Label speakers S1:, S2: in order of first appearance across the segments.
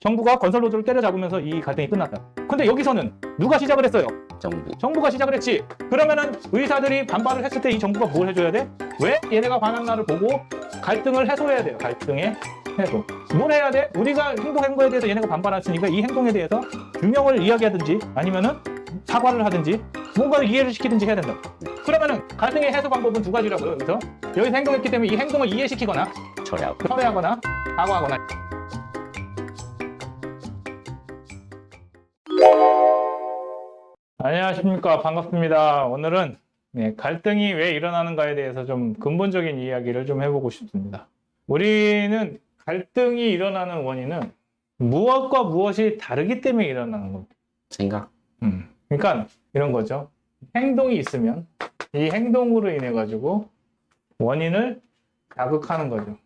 S1: 정부가 건설 노조를 때려잡으면서 이 갈등이 끝났다. 근데 여기서는 누가 시작을 했어요?
S2: 정부
S1: 정부가 시작을 했지. 그러면은 의사들이 반발을 했을 때 이 정부가 뭘 해줘야 돼? 왜 얘네가 날을 보고 갈등을 해소해야 돼요. 갈등의 해소. 뭘 해야 돼? 우리가 행동한 거에 대해서 얘네가 반발했으니까 이 행동에 대해서 규명을 이야기하든지 아니면은 사과를 하든지 뭔가를 이해를 시키든지 해야 된다. 그러면은 갈등의 해소 방법은 두 가지라고요. 여기서 여기서 행동했기 때문에 이 행동을 이해시키거나
S2: 철회하고
S1: 철회하거나 사과하거나. 안녕하십니까 반갑습니다. 오늘은 네, 갈등이 왜 일어나는가에 대해서 좀 근본적인 이야기를 좀 해보고 싶습니다. 우리는 갈등이 일어나는 원인은 무엇과 무엇이 다르기 때문에 일어나는 겁니다.
S2: 생각
S1: 음. 그러니까 이런 거죠. 행동이 있으면 이 행동으로 인해 가지고 원인을 자극하는 거죠.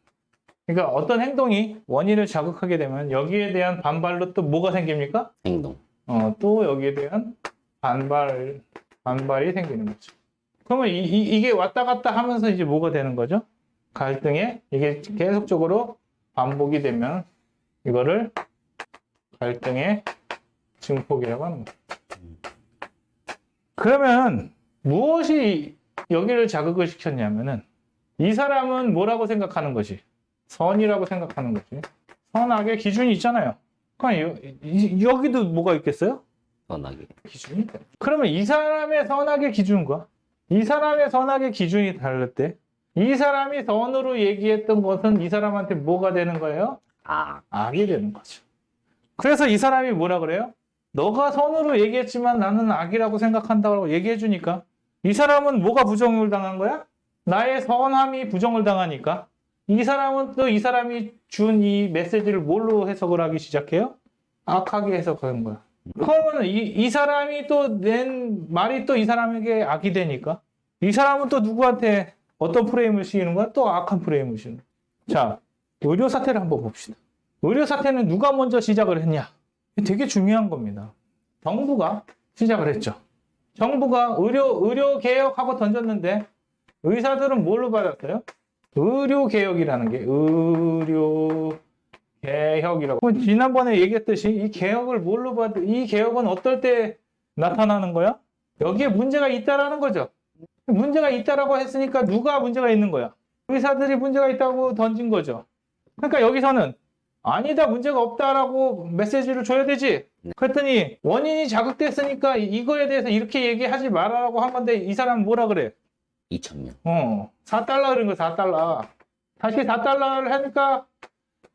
S1: 그러니까 어떤 행동이 원인을 자극하게 되면 여기에 대한 반발로 또 뭐가 생깁니까?
S2: 행동
S1: 어, 또 여기에 대한 반발 반발이 생기는 거죠. 그러면 이, 이, 게 왔다 갔다 하면서 이제 뭐가 되는 거죠? 갈등에 이게 계속적으로 반복이 되면 이거를 갈등의 증폭이라고 하는 거예요. 그러면 무엇이 여기를 자극을 시켰냐면은 이 사람은 뭐라고 생각하는 것이 선이라고 생각하는 것이 선악의 기준이 있잖아요. 그럼 여, 이- 여기도 뭐가 있겠어요?
S2: 선하게
S1: 기준이. 그러면 이 사람의 선악의 기준과 이 사람의 선악의 기준이 다를 때이 사람이 선으로 얘기했던 것은 이 사람한테 뭐가 되는 거예요?
S2: 아
S1: 악이 되는 거죠. 그래서 이 사람이 뭐라 그래요? 너가 선으로 얘기했지만 나는 악이라고 생각한다고 얘기해 주니까 이 사람은 뭐가 부정을 당한 거야? 나의 선함이 부정을 당하니까 이 사람은 또 이 사람이 준 이 메시지를 뭘로 해석을 하기 시작해요? 악하게 해석하는 거야. 그러면 이, 이 사람이 또 낸 말이 또 이 사람에게 악이 되니까 이 사람은 또 누구한테 어떤 프레임을 씌우는 거야? 또 악한 프레임을 씌우는 거야. 자, 의료 사태를 한번 봅시다. 의료 사태는 누가 먼저 시작을 했냐? 되게 중요한 겁니다. 정부가 시작을 했죠. 정부가 의료 의료 개혁하고 던졌는데 의사들은 뭘로 받았어요? 의료 개혁이라는 게 의료 개혁이라고. 그럼 지난번에 얘기했듯이 이 개혁을 뭘로 받? 이 개혁은 어떨 때 나타나는 거야? 여기에 문제가 있다라는 거죠. 문제가 있다라고 했으니까 누가 문제가 있는 거야? 의사들이 문제가 있다고 던진 거죠. 그러니까 여기서는 아니다 문제가 없다라고 메시지를 줘야 되지.
S2: 네.
S1: 그랬더니 원인이 자극됐으니까 이거에 대해서 이렇게 얘기하지 말라고 한 건데 이 사람은 뭐라 그래?
S2: 2천명
S1: 어, 4달러 그런 거 4달러. 다시 4달러를 하니까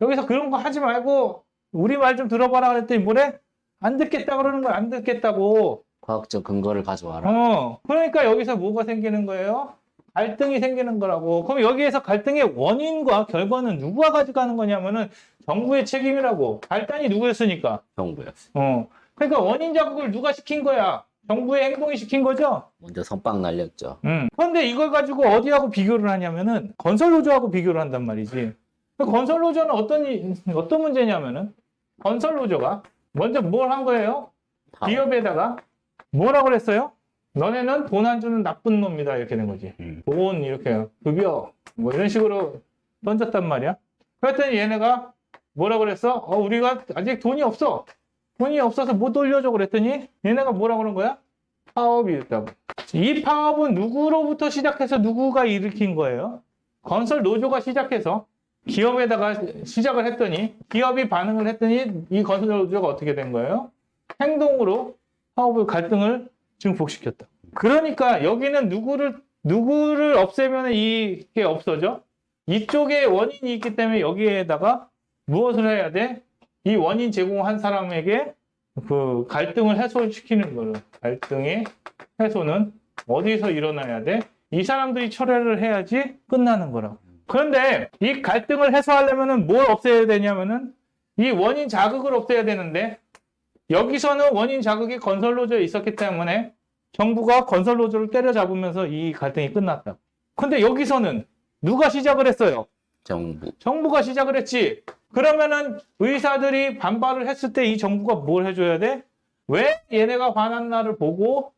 S1: 여기서 그런 거 하지 말고 우리 말 좀 들어봐라 그랬더니 뭐래? 안 듣겠다 그러는 거야. 안 듣겠다고.
S2: 과학적 근거를 가져와라
S1: 어, 그러니까 여기서 뭐가 생기는 거예요? 갈등이 생기는 거라고. 그럼 여기에서 갈등의 원인과 결과는 누가 가져가는 거냐면은 정부의 책임이라고. 발단이 누구였으니까.
S2: 정부였어
S1: 어. 그러니까 원인 자극을 누가 시킨 거야? 정부의 행동이 시킨 거죠?
S2: 먼저 선빵 날렸죠
S1: 음. 그런데 이걸 가지고 어디하고 비교를 하냐면은 건설노조하고 비교를 한단 말이지. 그 건설노조는 어떤, 이- 어떤 문제냐면은 건설노조가 먼저 뭘 한 거예요?
S2: 파업.
S1: 기업에다가 뭐라고 그랬어요? 너네는 돈 안 주는 나쁜 놈이다 이렇게 된 거지.
S2: 음.
S1: 돈 이렇게 급여 뭐 이런 식으로 던졌단 말이야. 그랬더니 얘네가 뭐라 그랬어? 어 우리가 아직 돈이 없어. 돈이 없어서 못 돌려줘 그랬더니 얘네가 뭐라 그런 거야? 파업이 있다고. 이 파업은 누구로부터 시작해서 누구가 일으킨 거예요? 건설 노조가 시작해서 기업에다가 시작을 했더니 기업이 반응을 했더니 이 건설 노조가 어떻게 된 거예요? 행동으로 파업을 갈등을 증폭시켰다. 그러니까 여기는 누구를 누구를 없애면 이게 없어져? 이쪽에 원인이 있기 때문에 여기에다가 무엇을 해야 돼? 이 원인 제공한 사람에게 그 갈등을 해소시키는 거를 갈등의 해소는 어디서 일어나야 돼? 이 사람들이 철회를 해야지 끝나는 거라고. 그런데 이 갈등을 해소하려면은 뭘 없애야 되냐면은 이 원인 자극을 없애야 되는데 여기서는 원인 자극이 건설 노조에 있었기 때문에 정부가 건설 노조를 때려잡으면서 이 갈등이 끝났다. 근데 여기서는 누가 시작을 했어요?
S2: 정부
S1: 정부가 시작을 했지. 그러면은 의사들이 반발을 했을 때 이 정부가 뭘 해줘야 돼? 왜 얘네가 화난 날을 보고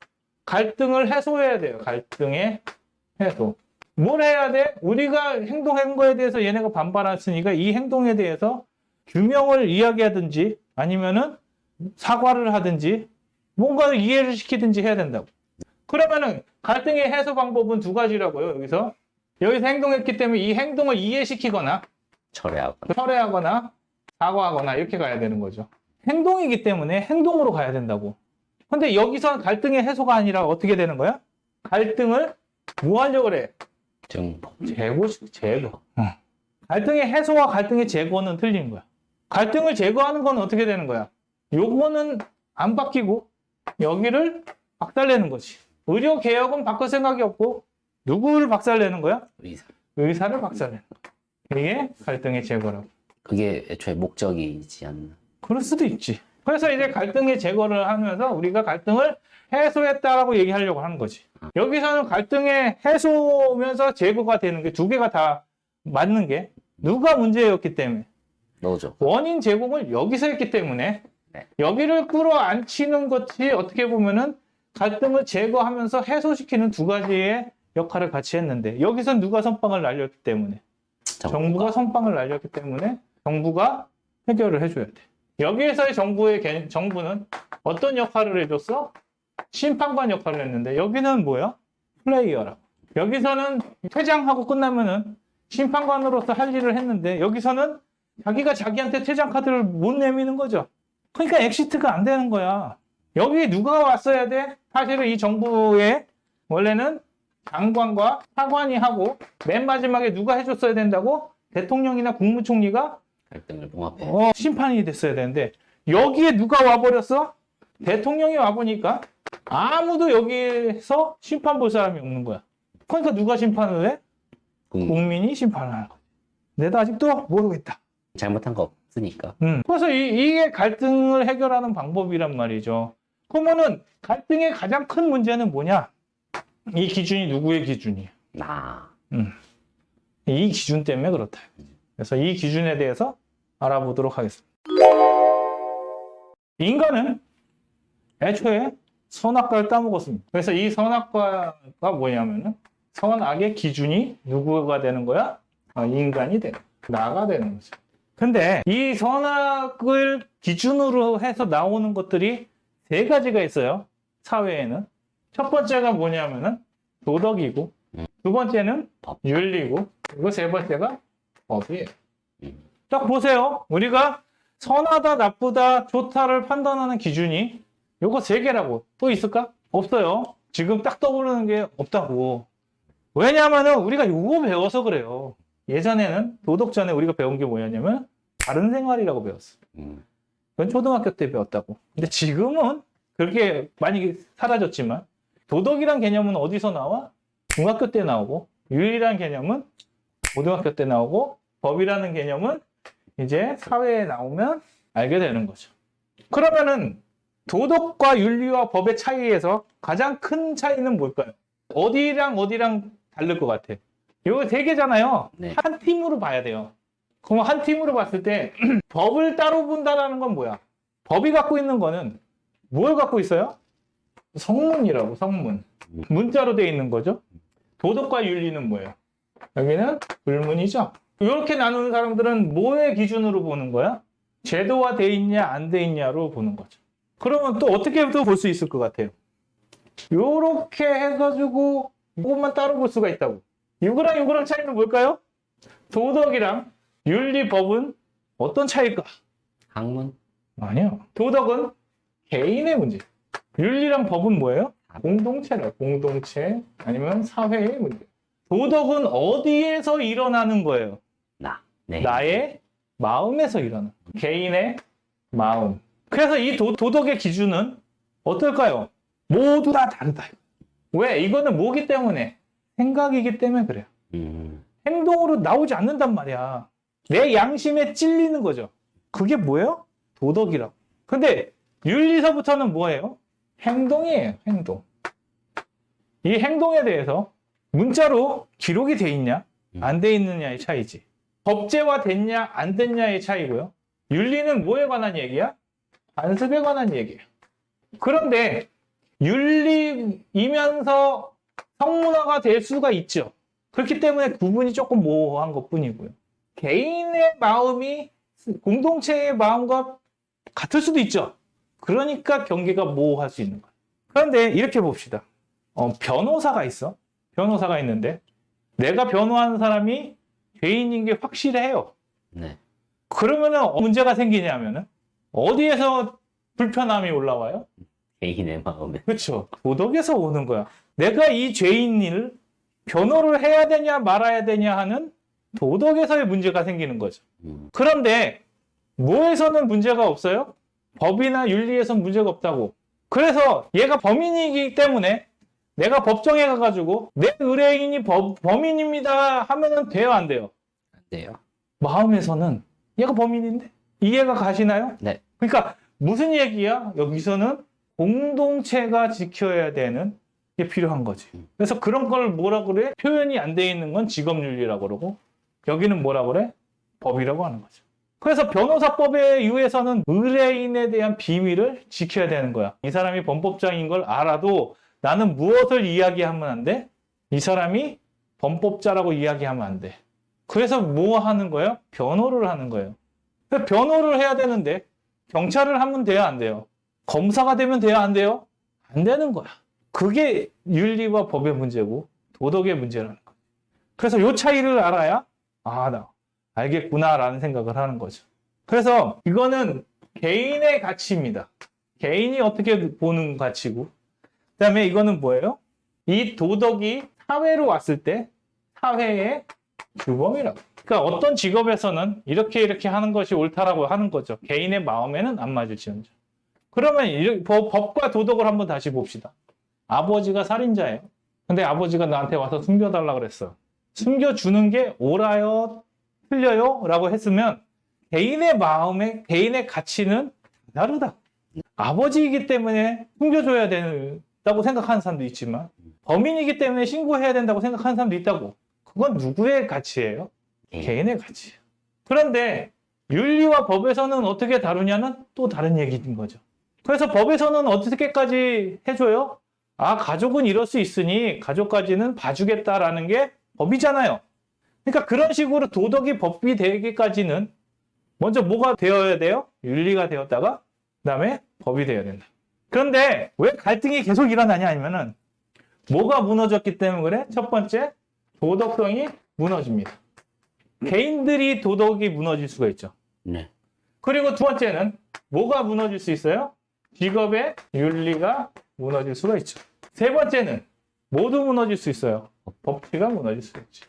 S1: 갈등을 해소해야 돼요. 갈등의 해소. 뭘 해야 돼? 우리가 행동한 거에 대해서 얘네가 반발했으니까 이 행동에 대해서 규명을 이야기하든지 아니면은 사과를 하든지 뭔가를 이해를 시키든지 해야 된다고. 그러면은 갈등의 해소 방법은 두 가지라고요. 여기서 여기서 행동했기 때문에 이 행동을 이해시키거나
S2: 철회하거나.
S1: 철회하거나 사과하거나 이렇게 가야 되는 거죠. 행동이기 때문에 행동으로 가야 된다고. 근데 여기서 갈등의 해소가 아니라 어떻게 되는 거야? 갈등을 뭐 하려고 그래?
S2: 증폭.
S1: 제거, 제거. 어. 갈등의 해소와 갈등의 제거는 틀린 거야. 갈등을 제거하는 건 어떻게 되는 거야? 요거는 안 바뀌고 여기를 박살내는 거지. 의료 개혁은 바꿀 생각이 없고 누구를 박살내는 거야?
S2: 의사.
S1: 의사를 박살내는 거야. 이게 갈등의 제거라고.
S2: 그게 애초에 목적이지 않나.
S1: 그럴 수도 있지. 그래서 이제 갈등의 제거를 하면서 우리가 갈등을 해소했다라고 얘기하려고 하는 거지. 여기서는 갈등의 해소면서 제거가 되는 게 두 개가 다 맞는 게 누가 문제였기 때문에
S2: 너죠.
S1: 원인 제공을 여기서 했기 때문에
S2: 네.
S1: 여기를 끌어안치는 것이 어떻게 보면은 갈등을 제거하면서 해소시키는 두 가지의 역할을 같이 했는데 여기선 누가 선빵을 날렸기 때문에 정부가 선빵을 날렸기 때문에 정부가 해결을 해줘야 돼. 여기에서의 정부의 개- 정부는 어떤 역할을 해줬어? 심판관 역할을 했는데 여기는 뭐야? 플레이어라고. 여기서는 퇴장하고 끝나면은 심판관으로서 할 일을 했는데 여기서는 자기가 자기한테 퇴장 카드를 못 내미는 거죠. 그러니까 엑시트가 안 되는 거야. 여기 누가 왔어야 돼? 사실은 이 정부의 원래는 장관과 사관이 하고 맨 마지막에 누가 해줬어야 된다고? 대통령이나 국무총리가
S2: 갈등을 봉합해.
S1: 어, 심판이 됐어야 되는데 여기에 누가 와버렸어? 대통령이 와보니까 아무도 여기에서 심판 볼 사람이 없는 거야. 그러니까 누가 심판을 해?
S2: 국민.
S1: 국민이 심판을 하는 거야. 내도 아직도 모르겠다.
S2: 잘못한 거 없으니까.
S1: 음. 그래서 이, 이게 갈등을 해결하는 방법이란 말이죠. 그러면은 갈등의 가장 큰 문제는 뭐냐? 이 기준이 누구의 기준이야?
S2: 나.
S1: 이 기준 때문에 그렇다. 그래서 이 기준에 대해서 알아보도록 하겠습니다. 인간은 애초에 선악과를 따먹었습니다. 그래서 이 선악과가 뭐냐면은 선악의 기준이 누구가 되는 거야? 아, 인간이 되는. 나가 되는 거죠. 근데 이 선악을 기준으로 해서 나오는 것들이 세 가지가 있어요. 사회에는. 첫 번째가 뭐냐면은 도덕이고, 두 번째는
S2: 법.
S1: 윤리고, 그리고 세 번째가 법이에요.
S2: 음.
S1: 딱 보세요. 우리가 선하다, 나쁘다, 좋다를 판단하는 기준이 요거 세 개라고. 또 있을까? 없어요. 지금 딱 떠오르는 게 없다고. 왜냐하면은 우리가 요거 배워서 그래요. 예전에는 도덕 전에 우리가 배운 게 뭐였냐면 다른 생활이라고 배웠어.
S2: 음.
S1: 그건 초등학교 때 배웠다고. 근데 지금은 그렇게 많이 사라졌지만 도덕이란 개념은 어디서 나와? 중학교 때 나오고 윤리란 개념은 고등학교 때 나오고 법이라는 개념은 이제 사회에 나오면 알게 되는 거죠. 그러면은 도덕과 윤리와 법의 차이에서 가장 큰 차이는 뭘까요? 어디랑 어디랑 다를 것 같아? 이거 세 개잖아요.
S2: 네.
S1: 한 팀으로 봐야 돼요. 그럼 한 팀으로 봤을 때 법을 따로 본다라는 건 뭐야? 법이 갖고 있는 거는 뭘 갖고 있어요? 성문이라고 성문. 문자로 되어 있는 거죠. 도덕과 윤리는 뭐예요? 여기는 불문이죠. 이렇게 나누는 사람들은 뭐의 기준으로 보는 거야? 제도화 돼 있냐 안 돼 있냐로 보는 거죠. 그러면 또 어떻게 또 볼 수 있을 것 같아요? 요렇게 해가지고 이것만 따로 볼 수가 있다고. 이거랑 이거랑 차이는 뭘까요? 도덕이랑 윤리법은 어떤 차이일까?
S2: 학문.
S1: 아니요. 도덕은 개인의 문제. 윤리랑 법은 뭐예요? 공동체라. 공동체 아니면 사회의 문제. 도덕은 어디에서 일어나는 거예요?
S2: 나. 네.
S1: 나의 마음에서 일어나. 개인의 마음. 그래서 이 도, 도덕의 기준은 어떨까요? 모두 다 다르다. 왜? 이거는 뭐기 때문에? 생각이기 때문에 그래요.
S2: 음.
S1: 행동으로 나오지 않는단 말이야. 내 양심에 찔리는 거죠. 그게 뭐예요? 도덕이라고. 근데 윤리서부터는 뭐예요? 행동이에요, 행동. 이 행동에 대해서 문자로 기록이 돼 있냐, 안 돼 있느냐의 차이지. 법제화 됐냐, 안 됐냐의 차이고요. 윤리는 뭐에 관한 얘기야? 관습에 관한 얘기예요. 그런데 윤리이면서 성문화가 될 수가 있죠. 그렇기 때문에 구분이 조금 모호한 것 뿐이고요. 개인의 마음이 공동체의 마음과 같을 수도 있죠. 그러니까 경계가 모호할 수 있는 거예요. 그런데 이렇게 봅시다. 어, 변호사가 있어. 변호사가 있는데 내가 변호하는 사람이 죄인인 게 확실해요.
S2: 네.
S1: 그러면은 문제가 생기냐면은 어디에서 불편함이 올라와요?
S2: 개인의 마음에.
S1: 그렇죠. 도덕에서 오는 거야. 내가 이 죄인을 변호를 해야 되냐 말아야 되냐 하는 도덕에서의 문제가 생기는 거죠.
S2: 음,
S1: 그런데 뭐에서는 문제가 없어요? 법이나 윤리에선 문제가 없다고. 그래서 얘가 범인이기 때문에 내가 법정에 가가지고 내 의뢰인이 법- 범인입니다 하면은 돼요 안 돼요?
S2: 안 돼요.
S1: 마음에서는 얘가 범인인데 이해가 가시나요?
S2: 네.
S1: 그러니까 무슨 얘기야? 여기서는 공동체가 지켜야 되는 게 필요한 거지. 그래서 그런 걸 뭐라 그래? 표현이 안 돼 있는 건 직업윤리라고 그러고 여기는 뭐라 그래? 법이라고 하는 거죠. 그래서 변호사법에 의해서는 의뢰인에 대한 비밀을 지켜야 되는 거야. 이 사람이 범법자인 걸 알아도 나는 무엇을 이야기하면 안 돼? 이 사람이 범법자라고 이야기하면 안 돼. 그래서 뭐 하는 거예요? 변호를 하는 거예요. 그래서 변호를 해야 되는데 경찰을 하면 돼요, 안 돼요? 검사가 되면 돼요, 안 돼요? 안 되는 거야. 그게 윤리와 법의 문제고 도덕의 문제라는 거예요. 그래서 이 차이를 알아야 아, 나 알겠구나라는 생각을 하는 거죠. 그래서 이거는 개인의 가치입니다. 개인이 어떻게 보는 가치고 그 다음에 이거는 뭐예요? 이 도덕이 사회로 왔을 때 사회의 규범이라고. 그러니까 어떤 직업에서는 이렇게 이렇게 하는 것이 옳다라고 하는 거죠. 개인의 마음에는 안 맞을지언정. 그러면 법과 도덕을 한번 다시 봅시다. 아버지가 살인자예요. 근데 아버지가 나한테 와서 숨겨달라 그랬어. 숨겨주는 게 옳아요, 틀려요? 라고 했으면 개인의 마음에, 개인의 가치는 다르다. 아버지이기 때문에 숨겨줘야 된다고 생각하는 사람도 있지만 범인이기 때문에 신고해야 된다고 생각하는 사람도 있다고. 그건 누구의 가치예요?
S2: 개인.
S1: 개인의 가치예요. 그런데 윤리와 법에서는 어떻게 다루냐는 또 다른 얘기인 거죠. 그래서 법에서는 어떻게까지 해줘요? 아, 가족은 이럴 수 있으니 가족까지는 봐주겠다라는 게 법이잖아요. 그러니까 그런 식으로 도덕이 법이 되기까지는 먼저 뭐가 되어야 돼요? 윤리가 되었다가 그다음에 법이 되어야 된다. 그런데 왜 갈등이 계속 일어나냐 아니면은 뭐가 무너졌기 때문에 그래? 첫 번째 도덕성이 무너집니다. 개인들이 도덕이 무너질 수가 있죠.
S2: 네.
S1: 그리고 두 번째는 뭐가 무너질 수 있어요? 직업의 윤리가 무너질 수가 있죠. 세 번째는 모두 무너질 수 있어요. 법치가 무너질 수 있지.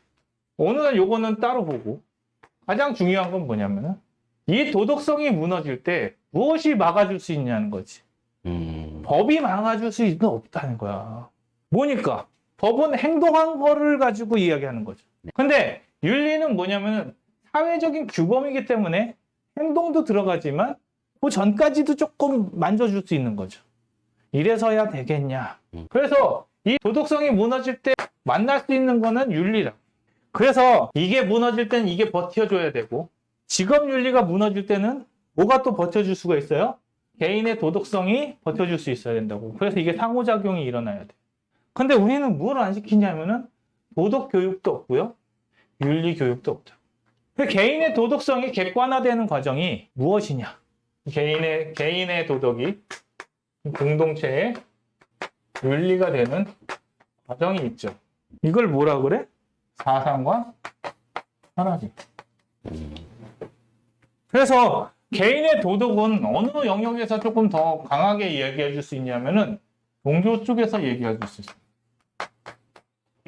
S1: 오늘은 요거는 따로 보고 가장 중요한 건 뭐냐면은 이 도덕성이 무너질 때 무엇이 막아줄 수 있냐는 거지.
S2: 음,
S1: 법이 막아줄 수 있는 없다는 거야. 뭐니까? 법은 행동한 거를 가지고 이야기하는 거죠. 근데 윤리는 뭐냐면은 사회적인 규범이기 때문에 행동도 들어가지만 그 전까지도 조금 만져줄 수 있는 거죠. 이래서야 되겠냐.
S2: 음.
S1: 그래서 이 도덕성이 무너질 때 만날 수 있는 거는 윤리라. 그래서 이게 무너질 때는 이게 버텨줘야 되고 직업 윤리가 무너질 때는 뭐가 또 버텨줄 수가 있어요? 개인의 도덕성이 버텨줄 수 있어야 된다고. 그래서 이게 상호작용이 일어나야 돼. 근데 우리는 뭘 안 시키냐면은 도덕 교육도 없고요. 윤리 교육도 없죠. 그 개인의 도덕성이 객관화되는 과정이 무엇이냐? 개인의, 개인의 도덕이 공동체의 윤리가 되는 과정이 있죠. 이걸 뭐라 그래? 철학이.
S2: 음,
S1: 그래서 개인의 도덕은 어느 영역에서 조금 더 강하게 이야기해 줄 수 있냐면은 종교 쪽에서 얘기해 줄 수 있어요.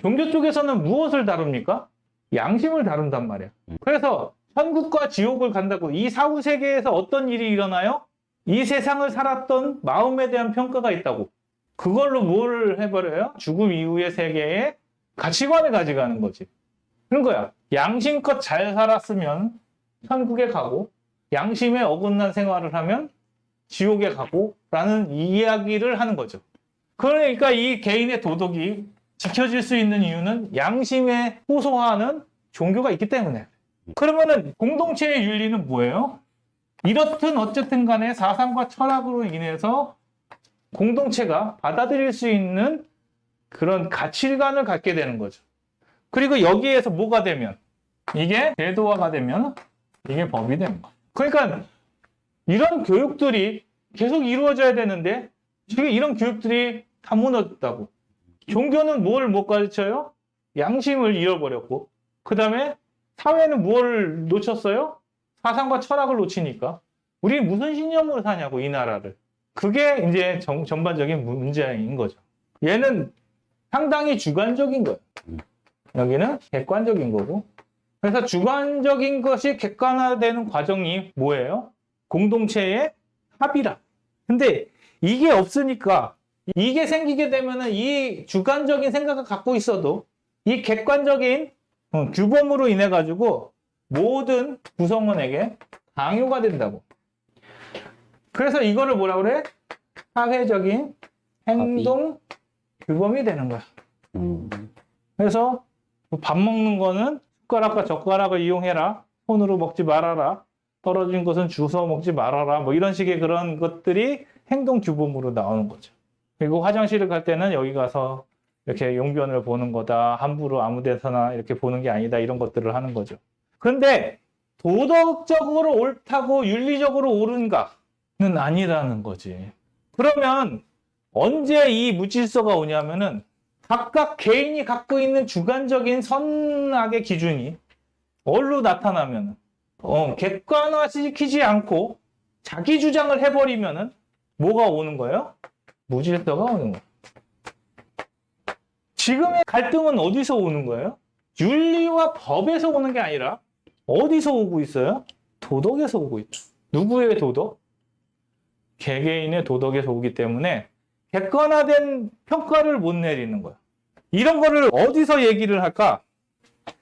S1: 종교 쪽에서는 무엇을 다룹니까? 양심을 다룬단 말이야. 그래서 천국과 지옥을 간다고 이 사후 세계에서 어떤 일이 일어나요? 이 세상을 살았던 마음에 대한 평가가 있다고. 그걸로 뭘 해버려요? 죽음 이후의 세계에 가치관을 가져가는 거지. 그런 거야. 양심껏 잘 살았으면 천국에 가고 양심에 어긋난 생활을 하면 지옥에 가고 라는 이야기를 하는 거죠. 그러니까 이 개인의 도덕이 지켜질 수 있는 이유는 양심에 호소하는 종교가 있기 때문에. 그러면은 공동체의 윤리는 뭐예요? 이렇든 어쨌든 간에 사상과 철학으로 인해서 공동체가 받아들일 수 있는 그런 가치관을 갖게 되는 거죠. 그리고 여기에서 뭐가 되면 이게 제도화가 되면 이게 법이 되는 거예요. 그러니까 이런 교육들이 계속 이루어져야 되는데 지금 이런 교육들이 다 무너졌다고. 종교는 뭘 못 가르쳐요? 양심을 잃어버렸고 그 다음에 사회는 뭘 놓쳤어요? 사상과 철학을 놓치니까 우리 무슨 신념으로 사냐고 이 나라를 그게 이제 정- 전반적인 문제인 거죠. 얘는 상당히 주관적인 거예요. 여기는 객관적인 거고 그래서 주관적인 것이 객관화되는 과정이 뭐예요? 공동체의 합의라. 근데 이게 없으니까 이게 생기게 되면은 이 주관적인 생각을 갖고 있어도 이 객관적인 어, 규범으로 인해 가지고 모든 구성원에게 강요가 된다고. 그래서 이거를 뭐라 그래? 사회적인 행동 규범이 되는 거야.
S2: 음.
S1: 그래서 밥 먹는 거는 숟가락과 젓가락을 이용해라. 손으로 먹지 말아라. 떨어진 것은 주워 먹지 말아라. 뭐 이런 식의 그런 것들이 행동 규범으로 나오는 거죠. 그리고 화장실을 갈 때는 여기 가서 이렇게 용변을 보는 거다. 함부로 아무 데서나 이렇게 보는 게 아니다. 이런 것들을 하는 거죠. 그런데 도덕적으로 옳다고 윤리적으로 옳은가는 아니라는 거지. 그러면 언제 이 무질서가 오냐면은 각각 개인이 갖고 있는 주관적인 선악의 기준이 뭘로 나타나면 어, 객관화시키지 않고 자기 주장을 해버리면은 뭐가 오는 거예요? 무질서가 오는 거예요. 지금의 갈등은 어디서 오는 거예요? 윤리와 법에서 오는 게 아니라 어디서 오고 있어요? 도덕에서 오고 있죠. 누구의 도덕? 개개인의 도덕에서 오기 때문에 객관화된 평가를 못 내리는 거야. 이런 거를 어디서 얘기를 할까?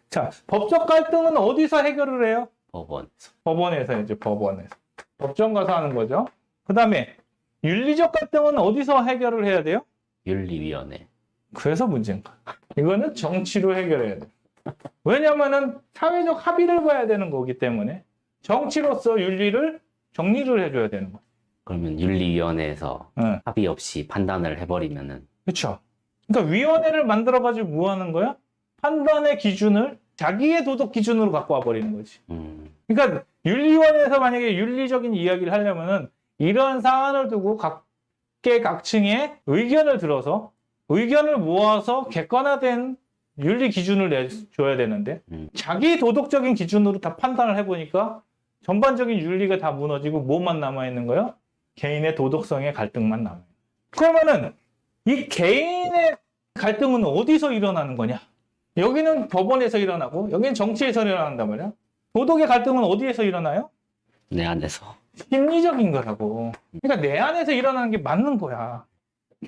S1: 자, 법적 갈등은 어디서 해결을 해요?
S2: 법원에서.
S1: 법원에서 이제 법원에서. 법정 가서 하는 거죠. 그 다음에 윤리적 갈등은 어디서 해결을 해야 돼요?
S2: 윤리위원회.
S1: 그래서 문제인 거야. 이거는 정치로 해결해야 돼. 왜냐면은 사회적 합의를 봐야 되는 거기 때문에 정치로서 윤리를 정리를 해줘야 되는 거야.
S2: 그러면 윤리위원회에서
S1: 응.
S2: 합의 없이 판단을 해버리면은
S1: 그렇죠. 그러니까 위원회를 만들어가지고 뭐 하는 거야? 판단의 기준을 자기의 도덕 기준으로 갖고 와버리는 거지.
S2: 음,
S1: 그러니까 윤리위원회에서 만약에 윤리적인 이야기를 하려면은 이런 사안을 두고 각계 각층의 의견을 들어서 의견을 모아서 객관화된 윤리 기준을 내줘야 되는데
S2: 음.
S1: 자기 도덕적인 기준으로 다 판단을 해보니까 전반적인 윤리가 다 무너지고 뭐만 남아있는 거예요? 개인의 도덕성의 갈등만 남아요. 그러면은 이 개인의 갈등은 어디서 일어나는 거냐? 여기는 법원에서 일어나고 여기는 정치에서 일어난단 말이야. 도덕의 갈등은 어디에서 일어나요?
S2: 내 안에서.
S1: 심리적인 거라고. 그러니까 내 안에서 일어나는 게 맞는 거야.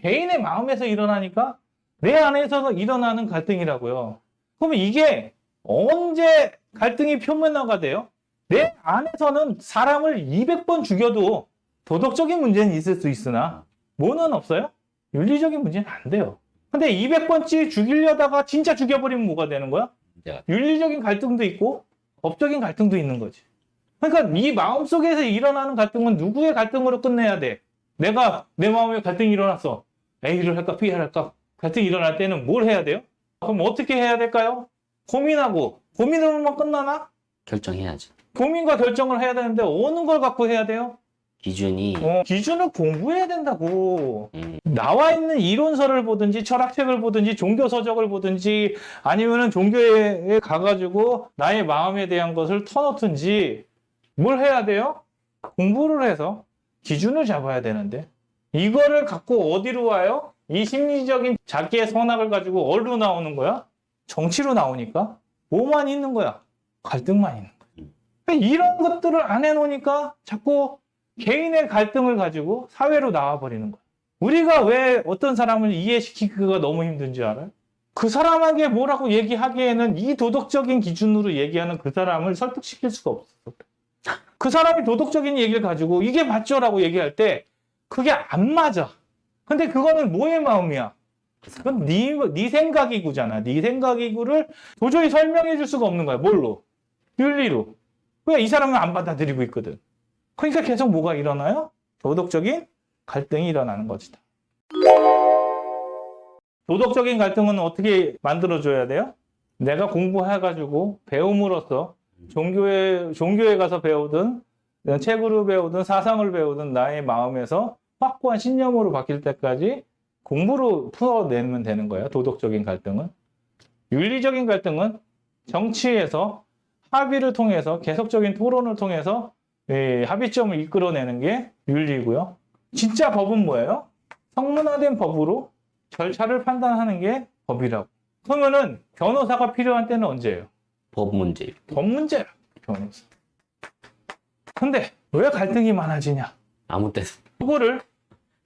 S1: 개인의 마음에서 일어나니까 내 안에서 일어나는 갈등이라고요. 그러면 이게 언제 갈등이 표면화가 돼요? 내 안에서는 사람을 200번 죽여도 도덕적인 문제는 있을 수 있으나 뭐는 없어요? 윤리적인 문제는 안 돼요. 근데 200번씩 죽이려다가 진짜 죽여버리면 뭐가 되는 거야? 윤리적인 갈등도 있고 법적인 갈등도 있는 거지. 그러니까 이 마음 속에서 일어나는 갈등은 누구의 갈등으로 끝내야 돼? 내가 내 마음에 갈등이 일어났어. A를 할까 B를 할까? 갈등이 일어날 때는 뭘 해야 돼요? 그럼 어떻게 해야 될까요? 고민하고 고민으로만 끝나나?
S2: 결정해야죠.
S1: 고민과 결정을 해야 되는데 어느 걸 갖고 해야 돼요?
S2: 기준이
S1: 어, 기준을 공부해야 된다고.
S2: 음,
S1: 나와 있는 이론서를 보든지 철학책을 보든지 종교 서적을 보든지 아니면은 종교에 가가지고 나의 마음에 대한 것을 터놓든지 뭘 해야 돼요? 공부를 해서 기준을 잡아야 되는데 이거를 갖고 어디로 와요? 이 심리적인 자기의 선악을 가지고 어디로 나오는 거야? 정치로 나오니까 뭐만 있는 거야? 갈등만 있는 거야. 그러니까 이런 것들을 안 해놓으니까 자꾸 개인의 갈등을 가지고 사회로 나와버리는 거야. 우리가 왜 어떤 사람을 이해시키기가 너무 힘든지 알아요? 그 사람에게 뭐라고 얘기하기에는 이 도덕적인 기준으로 얘기하는 그 사람을 설득시킬 수가 없어. 그 사람이 도덕적인 얘기를 가지고 이게 맞죠라고 얘기할 때 그게 안 맞아. 근데 그거는 뭐의 마음이야? 그건 네, 네 생각이구잖아. 네 생각이구를 도저히 설명해 줄 수가 없는 거야. 뭘로? 윤리로. 왜이 사람은 안 받아들이고 있거든. 그러니까 계속 뭐가 일어나요? 도덕적인 갈등이 일어나는 것이다. 도덕적인 갈등은 어떻게 만들어줘야 돼요? 내가 공부해가지고 배움으로써 종교에, 종교에 가서 배우든 책으로 배우든 사상을 배우든 나의 마음에서 확고한 신념으로 바뀔 때까지 공부로 풀어내면 되는 거예요. 도덕적인 갈등은. 윤리적인 갈등은 정치에서 합의를 통해서 계속적인 토론을 통해서 예, 합의점을 이끌어내는 게 윤리고요. 진짜 법은 뭐예요? 성문화된 법으로 절차를 판단하는 게 법이라고. 그러면은 변호사가 필요한 때는 언제예요?
S2: 법 문제.
S1: 법 문제야, 변호사. 근데 왜 갈등이 많아지냐?
S2: 아무 때나
S1: 그거를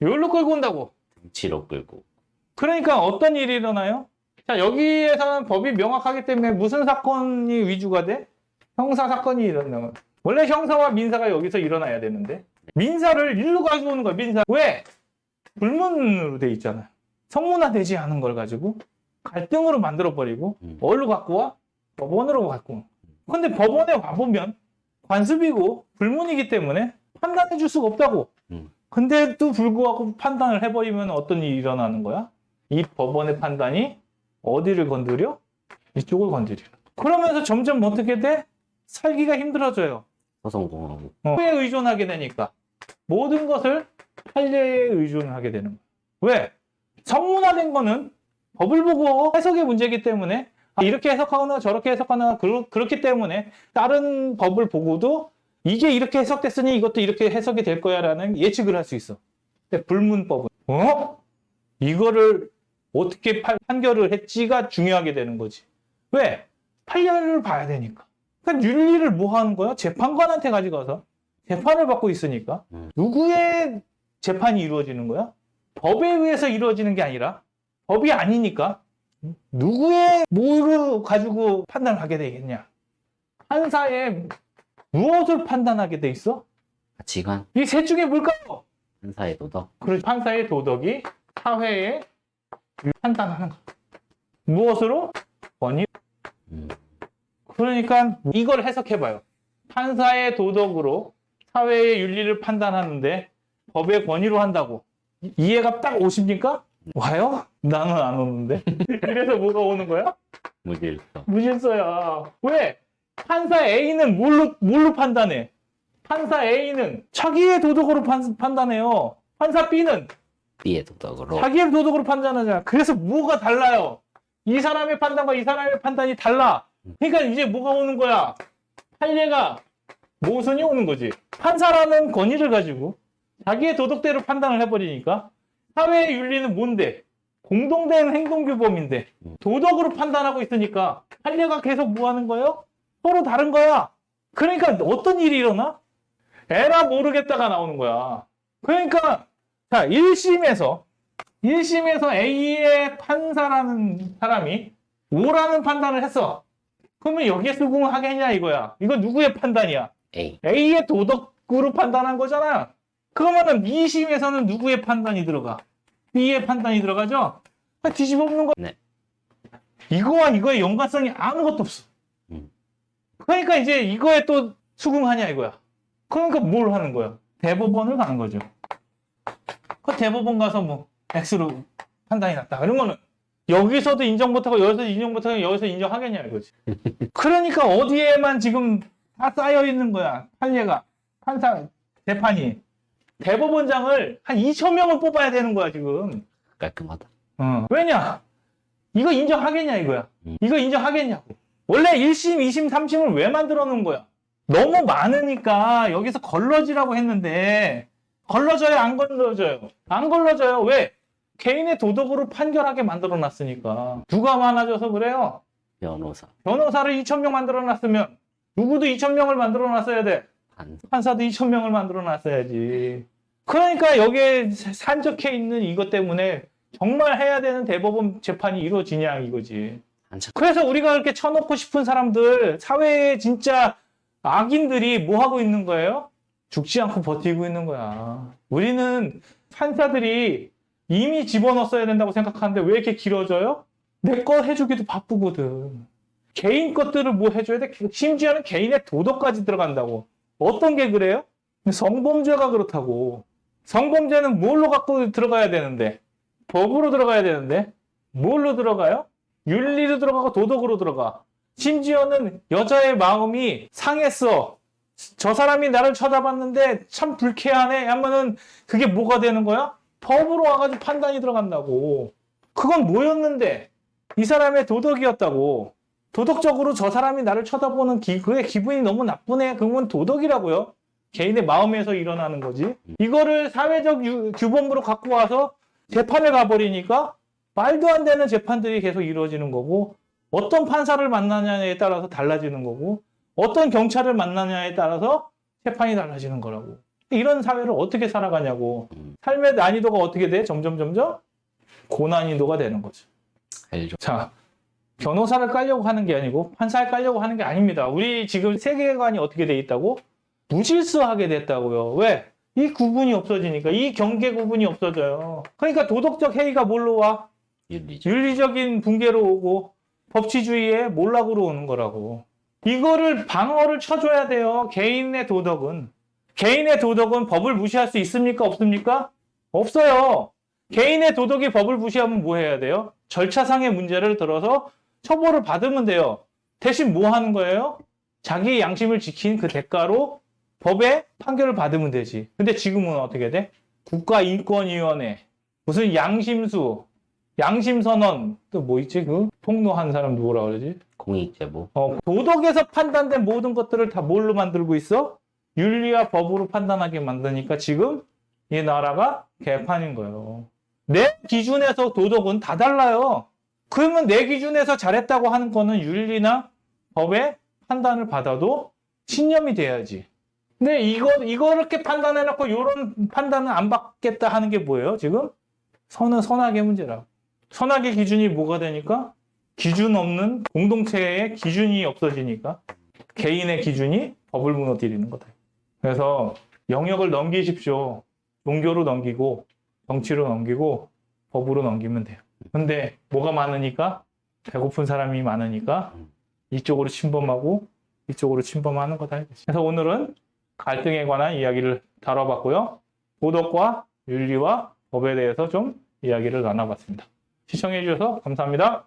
S1: 여기로 끌고 온다고.
S2: 정치로 끌고.
S1: 그러니까 어떤 일이 일어나요? 자, 여기에서는 법이 명확하기 때문에 무슨 사건이 위주가 돼? 형사 사건이 일어나는 거야. 원래 형사와 민사가 여기서 일어나야 되는데 민사를 일로 가져오는 거야, 민사. 왜? 불문으로 돼 있잖아요. 성문화되지 않은 걸 가지고 갈등으로 만들어버리고
S2: 음.
S1: 어디로 갖고 와? 법원으로 갖고 와. 근데 법원에 와보면 관습이고 불문이기 때문에 판단해 줄 수가 없다고.
S2: 음.
S1: 근데도 불구하고 판단을 해버리면 어떤 일이 일어나는 거야? 이 법원의 판단이 어디를 건드려? 이쪽을 건드려. 그러면서 점점 어떻게 돼? 살기가 힘들어져요.
S2: 소송공하고.
S1: 어. 에 의존하게 되니까 모든 것을 판례에 의존하게 되는 거예요. 왜? 성문화된 거는 법을 보고 해석의 문제이기 때문에 아, 이렇게 해석하거나 저렇게 해석하거나 그렇, 그렇기 때문에 다른 법을 보고도 이게 이렇게 해석됐으니 이것도 이렇게 해석이 될 거야 라는 예측을 할 수 있어. 근데 불문법은 어? 이거를 어떻게 판- 판결을 했지가 중요하게 되는 거지. 왜? 판례를 봐야 되니까. 그러니까 윤리를 뭐 하는 거야? 재판관한테 가져가서 재판을 받고 있으니까
S2: 음.
S1: 누구의 재판이 이루어지는 거야? 법에 의해서 이루어지는 게 아니라 법이 아니니까 누구의 뭐를 가지고 판단을 하게 되겠냐? 판사의 무엇을 판단하게 돼 있어?
S2: 가치관.
S1: 이 셋 중에 뭘까요?
S2: 판사의 도덕.
S1: 그래서 판사의 도덕이 사회에 판단하는 거. 무엇으로? 권위.
S2: 음.
S1: 그러니까 이걸 해석해봐요. 판사의 도덕으로 사회의 윤리를 판단하는데 법의 권위로 한다고. 이- 이해가 딱 오십니까? 와요? 나는 안 오는데. 그래서 뭐가 오는 거야?
S2: 무질서.
S1: 무질서야. 왜? 판사 A는 뭘로, 뭘로 판단해? 판사 A는 자기의 도덕으로 판, 판단해요. 판사 B는
S2: B의 도덕으로.
S1: 자기의 도덕으로 판단하잖아. 그래서 뭐가 달라요? 이 사람의 판단과 이 사람의 판단이 달라. 그러니까 이제 뭐가 오는 거야? 판례가 모순이 오는 거지. 판사라는 권위를 가지고 자기의 도덕대로 판단을 해버리니까 사회의 윤리는 뭔데? 공동된 행동규범인데 도덕으로 판단하고 있으니까 판례가 계속 뭐 하는 거예요? 서로 다른 거야. 그러니까 어떤 일이 일어나? 에라 모르겠다가 나오는 거야. 그러니까 자, 1심에서 1심에서 A의 판사라는 사람이 O라는 판단을 했어. 그러면 여기에 수긍을 하겠냐 이거야. 이거 누구의 판단이야?
S2: A.
S1: A의 도덕으로 판단한 거잖아. 그러면은 2심에서는 누구의 판단이 들어가? B의 판단이 들어가죠? 뒤집어 엎는 거.
S2: 네.
S1: 이거와 이거의 연관성이 아무것도 없어.
S2: 음.
S1: 그러니까 이제 이거에 또 수긍하냐 이거야. 그러니까 뭘 하는 거야? 대법원을 가는 거죠. 그 대법원 가서 뭐 X로 판단이 났다. 이런 거는 여기서도 인정 못하고 여기서 인정 못하고 여기서 인정하겠냐 이거지. 그러니까 어디에만 지금 다 쌓여 있는 거야. 판례가 판사 재판이 대법원장을 한 2천 명을 뽑아야 되는 거야 지금.
S2: 깔끔하다.
S1: 어. 왜냐? 이거 인정하겠냐 이거야.
S2: 음.
S1: 이거 인정하겠냐고. 원래 1심, 2심, 3심을 왜 만들어 놓은 거야? 너무 많으니까 여기서 걸러지라고 했는데 걸러져요, 안 걸러져요? 안 걸러져요. 왜? 개인의 도덕으로 판결하게 만들어 놨으니까. 누가 많아져서 그래요?
S2: 변호사.
S1: 변호사를 2,000명 만들어 놨으면 누구도 2,000명을 만들어 놨어야 돼.
S2: 판사.
S1: 판사도 2,000명을 만들어 놨어야지. 그러니까 여기에 산적해 있는 이것 때문에 정말 해야 되는 대법원 재판이 이루어지냐 이거지. 그래서 우리가 그렇게 쳐놓고 싶은 사람들, 사회에 진짜 악인들이 뭐 하고 있는 거예요? 죽지 않고 버티고 있는 거야. 우리는 판사들이 이미 집어넣었어야 된다고 생각하는데 왜 이렇게 길어져요? 내 거 해주기도 바쁘거든. 개인 것들을 뭐 해줘야 돼? 심지어는 개인의 도덕까지 들어간다고. 어떤 게 그래요? 성범죄가 그렇다고. 성범죄는 뭘로 갖고 들어가야 되는데? 법으로 들어가야 되는데? 뭘로 들어가요? 윤리로 들어가고 도덕으로 들어가. 심지어는 여자의 마음이 상했어. 저 사람이 나를 쳐다봤는데 참 불쾌하네 하면은 그게 뭐가 되는 거야? 법으로 와가지고 판단이 들어간다고. 그건 뭐였는데? 이 사람의 도덕이었다고. 도덕적으로 저 사람이 나를 쳐다보는 기, 그의 기분이 너무 나쁘네. 그건 도덕이라고요. 개인의 마음에서 일어나는 거지. 이거를 사회적 유- 규범으로 갖고 와서 재판을 가버리니까 말도 안 되는 재판들이 계속 이루어지는 거고 어떤 판사를 만나냐에 따라서 달라지는 거고 어떤 경찰을 만나냐에 따라서 재판이 달라지는 거라고. 이런 사회를 어떻게 살아가냐고.
S2: 음.
S1: 삶의 난이도가 어떻게 돼? 점점 점점 고난이도가 되는 거죠.
S2: 알죠.
S1: 자, 변호사를 깔려고 하는 게 아니고 판사를 깔려고 하는 게 아닙니다. 우리 지금 세계관이 어떻게 돼 있다고? 무질서하게 됐다고요. 왜? 이 구분이 없어지니까 이 경계 구분이 없어져요. 그러니까 도덕적 해이가 뭘로 와?
S2: 윤리죠.
S1: 윤리적인 붕괴로 오고 법치주의의 몰락으로 오는 거라고. 이거를 방어를 쳐줘야 돼요. 개인의 도덕은. 개인의 도덕은 법을 무시할 수 있습니까? 없습니까? 없어요. 개인의 도덕이 법을 무시하면 뭐 해야 돼요? 절차상의 문제를 들어서 처벌을 받으면 돼요. 대신 뭐 하는 거예요? 자기의 양심을 지킨 그 대가로 법의 판결을 받으면 되지. 근데 지금은 어떻게 돼? 국가인권위원회, 무슨 양심수, 양심선언, 또 뭐 있지? 그 폭로한 사람 누구라 그러지?
S2: 공익제보.
S1: 어, 도덕에서 판단된 모든 것들을 다 뭘로 만들고 있어? 윤리와 법으로 판단하게 만드니까 지금 이 나라가 개판인 거예요. 내 기준에서 도덕은 다 달라요. 그러면 내 기준에서 잘했다고 하는 거는 윤리나 법의 판단을 받아도 신념이 돼야지. 근데 이거, 이렇게 판단해놓고 이런 판단은 안 받겠다 하는 게 뭐예요, 지금? 선은 선악의 문제라. 선악의 기준이 뭐가 되니까? 기준 없는 공동체의 기준이 없어지니까 개인의 기준이 법을 무너뜨리는 거다. 그래서 영역을 넘기십시오. 종교로 넘기고 정치로 넘기고 법으로 넘기면 돼요. 근데 뭐가 많으니까 배고픈 사람이 많으니까 이쪽으로 침범하고 이쪽으로 침범하는 거다. 그래서 오늘은 갈등에 관한 이야기를 다뤄봤고요. 도덕과 윤리와 법에 대해서 좀 이야기를 나눠봤습니다. 시청해 주셔서 감사합니다.